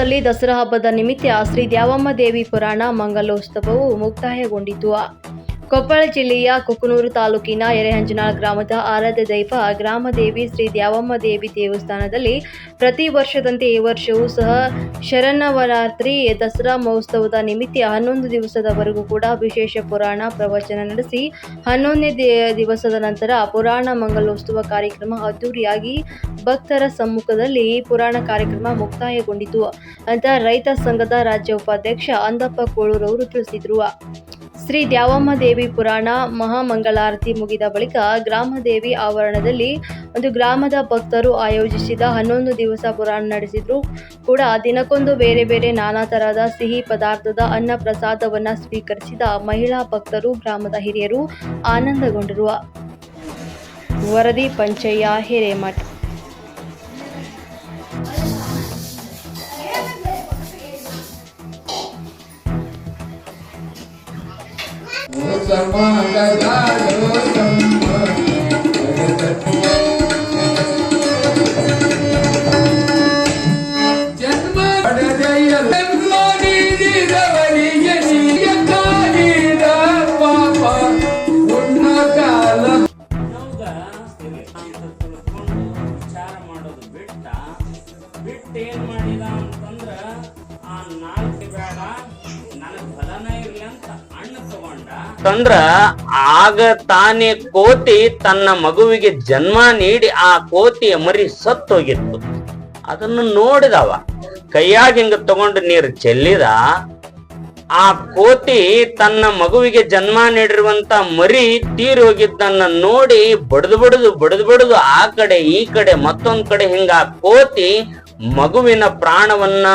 ಎರೆಹಂಚಿನಾಳದಲ್ಲಿ ದಸರಾ ಹಬ್ಬದ ನಿಮಿತ್ತ ಶ್ರೀ ದ್ಯಾವಮ್ಮ ದೇವಿ ಪುರಾಣ ಮಂಗಲೋತ್ಸವವು ಮುಕ್ತಾಯಗೊಂಡಿತು. ಕೊಪ್ಪಳ ಜಿಲ್ಲೆಯ ಕುಕನೂರು ತಾಲೂಕಿನ ಎರೆಹಂಜನಾಳ್ ಗ್ರಾಮದ ಆರಾಧ್ಯ ದೈವ ಗ್ರಾಮದೇವಿ ಶ್ರೀ ದ್ಯಾವಮ್ಮ ದೇವಿ ದೇವಸ್ಥಾನದಲ್ಲಿ ಪ್ರತಿ ವರ್ಷದಂತೆ ಈ ವರ್ಷವೂ ಸಹ ಶರನ್ನವರಾತ್ರಿ, ದಸರಾ ಮಹೋತ್ಸವದ ನಿಮಿತ್ತ ಹನ್ನೊಂದು ದಿವಸದವರೆಗೂ ಕೂಡ ವಿಶೇಷ ಪುರಾಣ ಪ್ರವಚನ ನಡೆಸಿ, ಹನ್ನೊಂದನೇ ದಿವಸದ ನಂತರ ಪುರಾಣ ಮಂಗಲೋತ್ಸವ ಕಾರ್ಯಕ್ರಮ ಅದ್ದೂರಿಯಾಗಿ ಭಕ್ತರ ಸಮ್ಮುಖದಲ್ಲಿ ಪುರಾಣ ಕಾರ್ಯಕ್ರಮ ಮುಕ್ತಾಯಗೊಂಡಿತು. ಅಂತ ರೈತ ಸಂಘದ ರಾಜ್ಯ ಉಪಾಧ್ಯಕ್ಷ ಅಂದಪ್ಪ ಕೋಳೂರವರು ತಿಳಿಸಿದರು. ಶ್ರೀ ದ್ಯಾವಮ್ಮ ದೇವಿ ಪುರಾಣ ಮಹಾಮಂಗಳಾರತಿ ಮುಗಿದ ಬಳಿಕ ಗ್ರಾಮದೇವಿ ಆವರಣದಲ್ಲಿ ಒಂದು ಗ್ರಾಮದ ಭಕ್ತರು ಆಯೋಜಿಸಿದ ಹನ್ನೊಂದು ದಿವಸ ಪುರಾಣ ನಡೆಸಿದ್ರು. ಕೂಡ ದಿನಕ್ಕೊಂದು ಬೇರೆ ಬೇರೆ ನಾನಾ ತರಹದ ಸಿಹಿ ಪದಾರ್ಥದ ಅನ್ನ ಪ್ರಸಾದವನ್ನ ಸ್ವೀಕರಿಸಿದ ಮಹಿಳಾ ಭಕ್ತರು ಗ್ರಾಮದ ಹಿರಿಯರು ಆನಂದಗೊಂಡರು ವರದಿ ಪಂಚಯ್ಯ ಹಿರೇಮಠ್. ಬಿಟ್ಟ ಏನ್ ಮಾಡಿದ ಅಂತಂದ್ರ ಆ ನಾಲ್ಕು ಬೇಡ ನನಗ್ ಹಣ್ಣು ತಗೊಂಡ ತಂದ್ರ ಆಗ ತಾನೇ ಕೋತಿ ತನ್ನ ಮಗುವಿಗೆ ಜನ್ಮ ನೀಡಿ ಆ ಕೋತಿಯ ಮರಿ ಸತ್ತೋಗಿತ್ತು. ಅದನ್ನು ನೋಡಿದವ. ಕೈಯಾಗ ಹಿಂಗ ತಗೊಂಡು ನೀರು ಚೆಲ್ಲಿದ. ಆ ಕೋತಿ ತನ್ನ ಮಗುವಿಗೆ ಜನ್ಮ ನೀಡಿರುವಂತ ಮರಿ ತೀರಿ ಹೋಗಿದ್ದನ್ನ ನೋಡಿ ಬಡದು ಬಡದು ಬಡದು ಬಡದು ಆ ಕಡೆ ಈ ಕಡೆ ಮತ್ತೊಂದ್ ಕಡೆ ಹಿಂಗ ಆ ಕೋತಿ ಮಗುವಿನ ಪ್ರಾಣವನ್ನ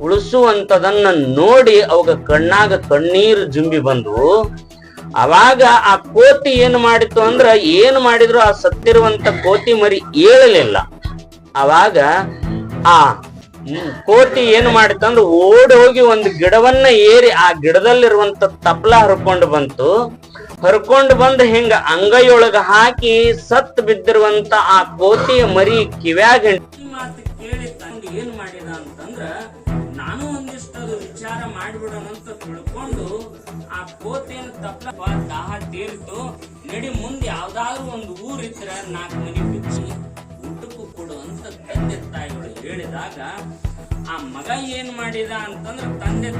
ಉಳಿಸುವಂತದನ್ನ ನೋಡಿ ಅವಾಗ ಕಣ್ಣಾಗ ಕಣ್ಣೀರು ಜುಂಬಿ ಬಂದ್ವು ಅವಾಗ ಆ ಕೋತಿ ಏನು ಮಾಡಿತು ಅಂದ್ರ ಏನು ಮಾಡಿದ್ರು ಆ ಸತ್ತಿರುವಂತ ಕೋತಿ ಮರಿ ಏಳಲಿಲ್ಲ. ಅವಾಗ ಆ ಕೋತಿ ಏನು ಮಾಡಿತ್ತಂದ್ರೆ ಓಡಿ ಹೋಗಿ ಒಂದು ಗಿಡವನ್ನ ಏರಿ ಆ ಗಿಡದಲ್ಲಿರುವಂತ ತಪ್ಲ ಹರ್ಕೊಂಡು ಬಂತು. ಹರ್ಕೊಂಡು ಬಂದು ಹಿಂಗ ಅಂಗೈಯೊಳಗ ಹಾಕಿ ಸತ್ ಬಿದ್ದಿರುವಂತ ಆ ಕೋತಿಯ ಮರಿ ಕಿವ್ಯಾಗ ಒಂದಿಷ್ಟು ವಿಚಾರ ಮಾಡಿಬಿಡೋಣ ಅಂತ ತಿಳ್ಕೊಂಡು ಆ ಕೋತಿಯನ್ನು ತಪ್ಪ ದಾಹ ತೀರ್ತು. ನಡಿ ಮುಂದೆ ಯಾವ್ದಾದ್ರು ಒಂದು ಊರಿದ್ರ ನಾಲ್ಕು ಮನಿ ಬಿಚ್ಚಿ ಊಟಕ್ಕೂ ಕೊಡು ಅಂತ ತಂದೆ ತಾಯಿಗಳು ಹೇಳಿದಾಗ ಆ ಮಗ ಏನ್ ಮಾಡಿದ ಅಂತಂದ್ರ ತಂದೆ